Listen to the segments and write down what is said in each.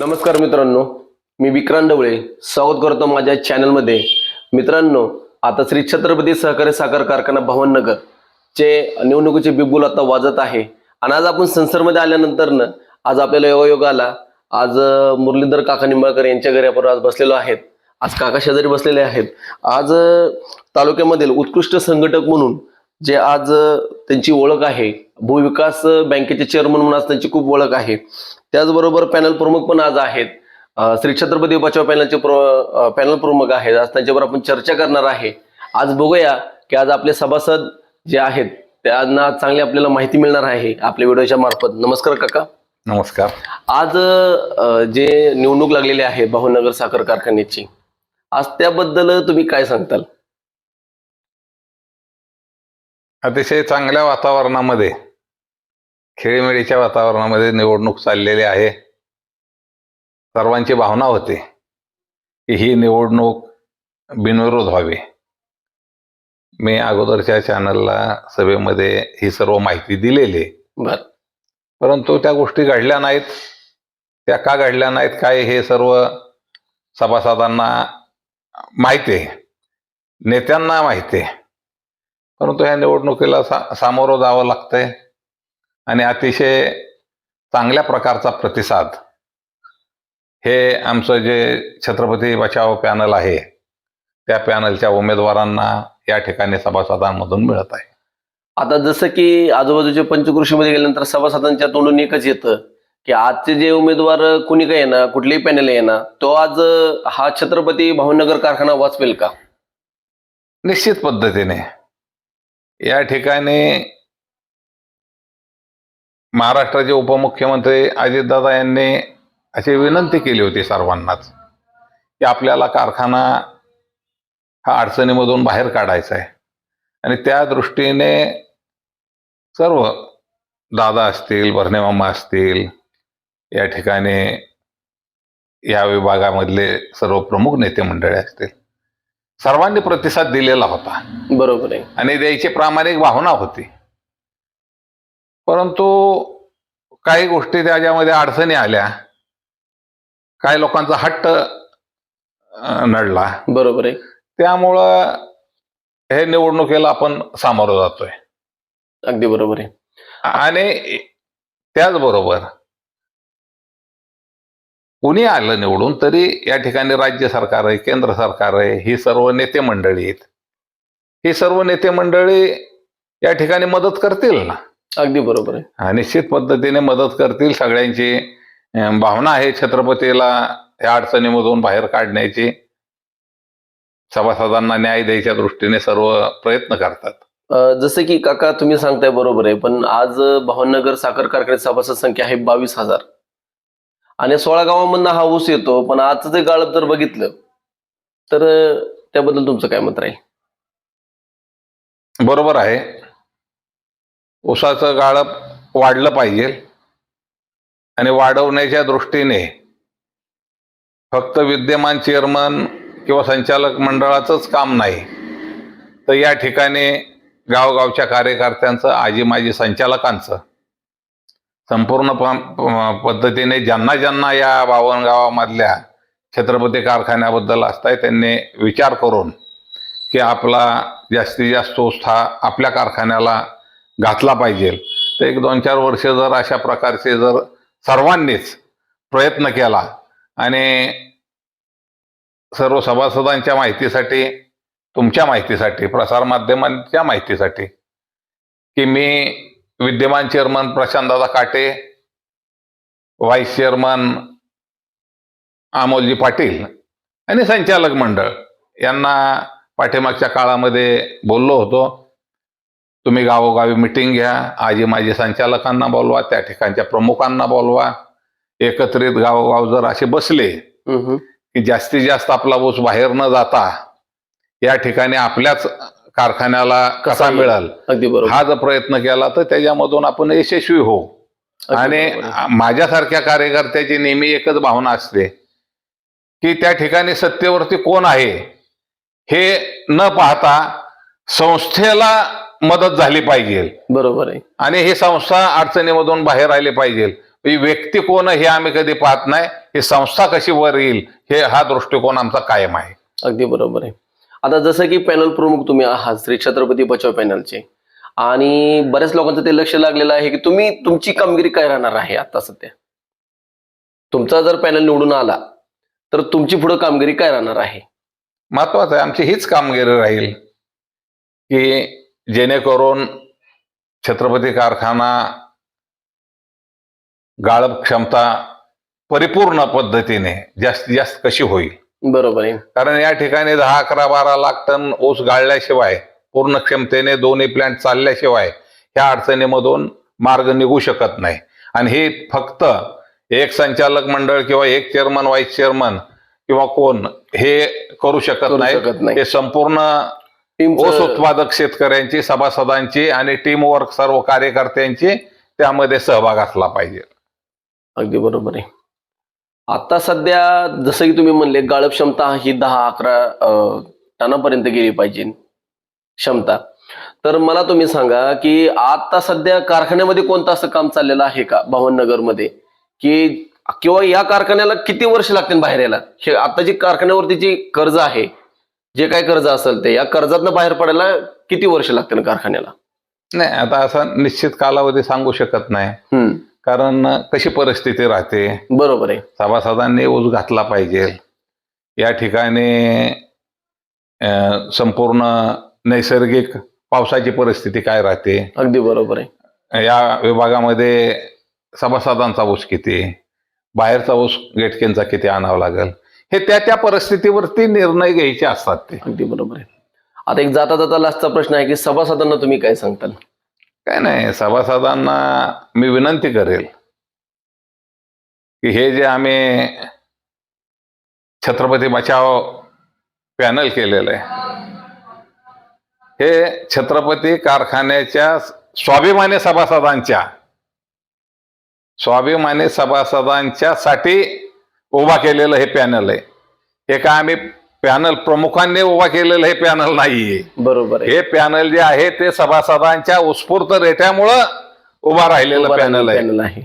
नमस्कार मित्रांनो मी विक्रांत डवळे. स्वागत करतो माझ्या चॅनलमध्ये. मित्रांनो आता श्री छत्रपती सहकारी साखर कारखाना भावनगर चे निवडणुकीचे बिगुल आता वाजत आहे. आणि आज आपण संसदमध्ये आल्यानंतर न आज आपल्याला योगायोग आला आज मुरलीधर काका निंबाळकर यांच्या घरी आपण आज बसलेलो आहेत. आज काका शेजारी बसलेले आहेत. आज तालुक्यामधील उत्कृष्ट संघटक म्हणून जे आज त्यांची ओळख आहे. भूविकास बँकेचे चेअरमन म्हणून आज त्यांची खूप ओळख आहे. त्याचबरोबर पॅनल प्रमुख पण आज आहेत. श्री छत्रपती बचाव पॅनलचे पॅनल प्रमुख आहेत. आज त्यांच्यावर आपण चर्चा करणार आहे. आज बघूया की आज आपले सभासद जे आहेत त्यांना चांगली आपल्याला माहिती मिळणार आहे आपल्या व्हिडिओच्या मार्फत. नमस्कार काका. नमस्कार. आज जे निवडणूक लागलेली आहे भावनगर साखर कारखान्याची आज त्याबद्दल तुम्ही काय सांगताल? अतिशय चांगल्या वातावरणामध्ये खेळीमेळीच्या वातावरणामध्ये निवडणूक चाललेली आहे. सर्वांची भावना होती की ही निवडणूक बिनविरोध व्हावी. मी अगोदरच्या चॅनलला सभेमध्ये ही सर्व माहिती दिलेली. आहे. बर. परंतु त्या गोष्टी घडल्या नाहीत. त्या का घडल्या नाहीत काय हे सर्व सभासदांना माहिती आहे. नेत्यांना माहिती आहे. परंतु ह्या निवडणुकीला सा सामोरं जावं लागतंय. आणि अतिशय चांगल्या प्रकारचा प्रतिसाद. हे आमचं जे छत्रपती बचाव पॅनल आहे त्या पॅनलच्या उमेदवारांना या ठिकाणी सभासदांमधून मिळत आहे. आता जसं की आजूबाजूच्या पंचकृषीमध्ये गेल्यानंतर सभासदांच्या तोंडून एकच येतं की आजचे जे उमेदवार कुणी काय येणार कुठलेही पॅनल येणार तो आज हा छत्रपती भावनगर कारखाना वाचवेल का? निश्चित पद्धतीने. या ठिकाणी महाराष्ट्राचे उपमुख्यमंत्री अजितदादा यांनी अशी विनंती केली होती सर्वांनाच की आपल्याला कारखाना हा अडचणीमधून बाहेर काढायचा आहे. आणि त्या दृष्टीने सर्व दादा असतील भरणेमामा असतील या ठिकाणी या विभागामधले सर्व प्रमुख नेते मंडळी असतील. सर्वांनी प्रतिसाद दिलेला होता. बरोबर आहे. आणि द्यायची प्रामाणिक भावना होती. परंतु काही गोष्टी त्याच्यामध्ये अडचणी आल्या. काही लोकांचा हट्ट नडला. बरोबर आहे. त्यामुळं हे निवडणुकीला आपण सामोरं जातोय. अगदी बरोबर आहे. आणि त्याचबरोबर कुणी आलं निवडून तरी या ठिकाणी राज्य सरकार आहे केंद्र सरकार आहे ही सर्व नेते मंडळी आहेत. ही सर्व नेते मंडळी या ठिकाणी मदत करतील ना? अगदी बरोबर आहे. निश्चित पद्धतीने मदत करतील सगळ्यांची. भावना आहे छत्रपतीला या अडचणीमधून बाहेर काढण्याची. सभासदांना न्याय द्यायच्या दृष्टीने सर्व प्रयत्न करतात. जसं की काका तुम्ही सांगताय बरोबर आहे पण आज भावनगर साखर कारखान्याची सभासद संख्या आहे बावीस हजार. आणि सोळा गावांमधनं हा ऊस येतो पण आजचं जे गाळप जर बघितलं तर त्याबद्दल तुमचं काय मत राहील? बरोबर आहे. ऊसाचं गाळप वाढलं पाहिजे आणि वाढवण्याच्या दृष्टीने फक्त विद्यमान चेअरमन किंवा संचालक मंडळाचंच काम नाही. तर या ठिकाणी गावगावच्या कार्यकर्त्यांचं आजी माजी संचालकांचं संपूर्ण प- पद्धतीने ज्यांना ज्यांना या बावनगावामधल्या छत्रपती कारखान्याबद्दल असताय त्यांनी विचार करून की आपला जास्तीत जास्त ऊस हा आपल्या कारखान्याला घातला पाहिजे. तर एक दोन चार वर्ष जर अशा प्रकारचे जर सर्वांनीच प्रयत्न केला आणि सर्व सभासदांच्या माहितीसाठी तुमच्या माहितीसाठी प्रसारमाध्यमांच्या माहितीसाठी की मी विद्यमान चेअरमन प्रशांतदादा काटे व्हाईस चेअरमन अमोलजी पाटील आणि संचालक मंडळ यांना पाठीमागच्या काळामध्ये बोललो होतो तुम्ही गावोगावी मिटिंग घ्या आजी माजी संचालकांना बोलवा त्या ठिकाणच्या प्रमुखांना बोलवा एकत्रित गावोगाव जर असे बसले. की जास्तीत जास्त आपला ऊस बाहेर न जाता या ठिकाणी आपल्याच कारखान्याला कसा? मिळेल? अगदी बरोबर. हा जर प्रयत्न केला तर त्याच्यामधून आपण यशस्वी होऊ. आणि. माझ्यासारख्या कार्यकर्त्याची नेहमी एकच भावना असते की त्या ठिकाणी सत्तेवरती कोण आहे हे न पाहता संस्थेला मदत झाली पाहिजे. बरोबर आहे. आणि ही संस्था अडचणीमधून बाहेर आली पाहिजे. व्यक्ती कोण हे आम्ही कधी पाहत नाही. ही संस्था कशी वर येईल हे हा दृष्टिकोन आमचा कायम आहे. अगदी बरोबर आहे. आता जसं की पॅनल प्रमुख तुम्ही आहात श्री छत्रपती बचाव पॅनलचे आणि बऱ्याच लोकांचं ते लक्ष लागलेलं आहे की तुम्ही तुमची कामगिरी काय राहणार आहे आता सध्या? तुमचा जर पॅनल निवडून आला तर तुमची पुढे कामगिरी काय राहणार आहे? महत्वाचं आहे आमची हीच कामगिरी राहील की जेणेकरून छत्रपती कारखाना गाळप क्षमता परिपूर्ण पद्धतीने जास्तीत जास्त कशी होईल? बरोबर आहे. कारण या ठिकाणी दहा अकरा बारा लाख टन ऊस गाळल्याशिवाय पूर्ण क्षमतेने दोन्ही प्लांट चालल्याशिवाय ह्या अडचणीमधून मार्ग निघू शकत नाही. आणि हे फक्त एक संचालक मंडळ किंवा एक चेअरमन व्हाईस चेअरमन किंवा कोण हे करू शकत नाही. हे संपूर्ण ऊस उत्पादक शेतकऱ्यांची सभासदांची आणि टीम वर्क सर्व कार्यकर्त्यांची त्यामध्ये सहभाग असला पाहिजे. अगदी बरोबर आहे. आता सध्या जसं की तुम्ही म्हणले गाळप क्षमता ही दहा अकरा टनापर्यंत गेली पाहिजे क्षमता. तर मला तुम्ही सांगा की आता सध्या कारखान्यामध्ये कोणतं असं काम चाललेलं आहे का? भावनगरमध्ये की किंवा या कारखान्याला किती वर्ष लागतील बाहेर यायला? हे आता जी कारखान्यावरती जी कर्ज आहे जे काय कर्ज असेल ते या कर्जातनं बाहेर पडायला किती वर्ष लागतील कारखान्याला? नाही आता असा निश्चित कालावधी सांगू शकत नाही. कारण कशी परिस्थिती राहते? बरोबर आहे. सभासदांनी ऊस घातला पाहिजे. या ठिकाणी अं, संपूर्ण नैसर्गिक पावसाची परिस्थिती काय राहते? अगदी बरोबर आहे. या विभागामध्ये सभासदांचा ऊस किती? बाहेरचा ऊस गेटकेंचा किती आणावा लागेल? हे त्या त्या परिस्थितीवरती निर्णय घ्यायचे असतात ते. अगदी बरोबर आहे. आता एक जाता जाता लास्टचा प्रश्न आहे की सभासदांना तुम्ही काय सांगताल? काय नाही सभासदांना मी विनंती करेल की हे जे आम्ही छत्रपती बचाव पॅनल केलेलं आहे हे छत्रपती कारखान्याच्या स्वाभिमानी सभासदांच्या स्वाभिमानी सभासदांच्या साठी उभा केलेलं हे पॅनल आहे. हे आम्ही पॅनल प्रमुखांनी उभा केलेलं हे पॅनल नाहीये. बरोबर आहे. हे पॅनल जे आहे ते सभासदांच्या उत्स्फूर्त रेट्यामुळं उभा राहिलेलं उभं पॅनल आहे. पॅनल आहे.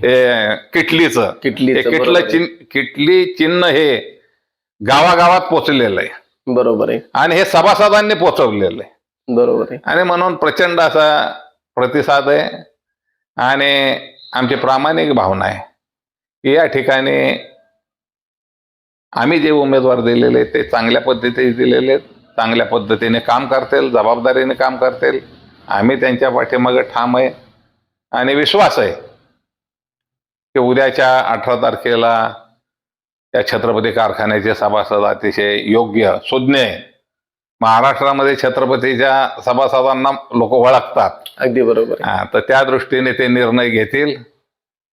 किटलीचं. किटलीचं, बरोबर किटलं आहे. चिन्ह किटली चिन्ह हे गावागावात पोचलेलं आहे. बरोबर आहे. आणि हे सभासदांनी पोचवलेलं आहे. बरोबर आहे. आणि म्हणून प्रचंड असा प्रतिसाद आहे. आणि आमची प्रामाणिक भावना आहे. की या ठिकाणी आम्ही जे उमेदवार दिलेले ते चांगल्या पद्धतीने दिलेले आहेत. चांगल्या पद्धतीने काम करतील जबाबदारीने काम करतील आम्ही त्यांच्या पाठीमागे ठाम आहे आणि विश्वास आहे की उद्याच्या अठरा तारखेला या छत्रपती कारखान्याचे सभासद अतिशय योग्य सुज्ञ आहे. महाराष्ट्रामध्ये छत्रपतीच्या सभासदांना लोक ओळखतात अगदी बरोबर हा, तर त्या दृष्टीने ते निर्णय घेतील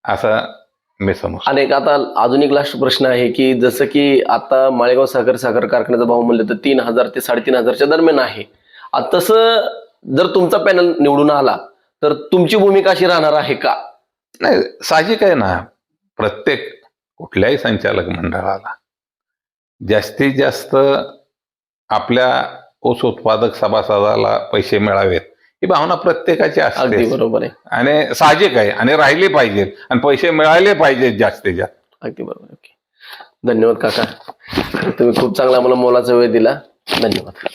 असं मी समजतो आणि एक आता अजून एक लास्ट प्रश्न आहे की जसं की आता माळेगाव साखर साखर कारखान्याचा भाव म्हणलं तर तीन हजार ते साडेतीन हजारच्या दरम्यान आहे. तसं जर तुमचा पॅनल निवडून आला तर तुमची भूमिका अशी राहणार आहे का? नाही साहजिक आहे ना. प्रत्येक कुठल्याही संचालक मंडळाला जास्तीत जास्त आपल्या ऊस उत्पादक सभासदाला पैसे मिळावेत. ही भावना प्रत्येकाची अगदी असते बरोबर आहे. आणि साहजिक आहे. आणि राहिली पाहिजेत. आणि पैसे मिळाले पाहिजेत जास्तीत जास्त. अगदी बरोबर आहे. ओके. धन्यवाद काका. तुम्ही खूप चांगला मला मोलाचा वेळ दिला. धन्यवाद.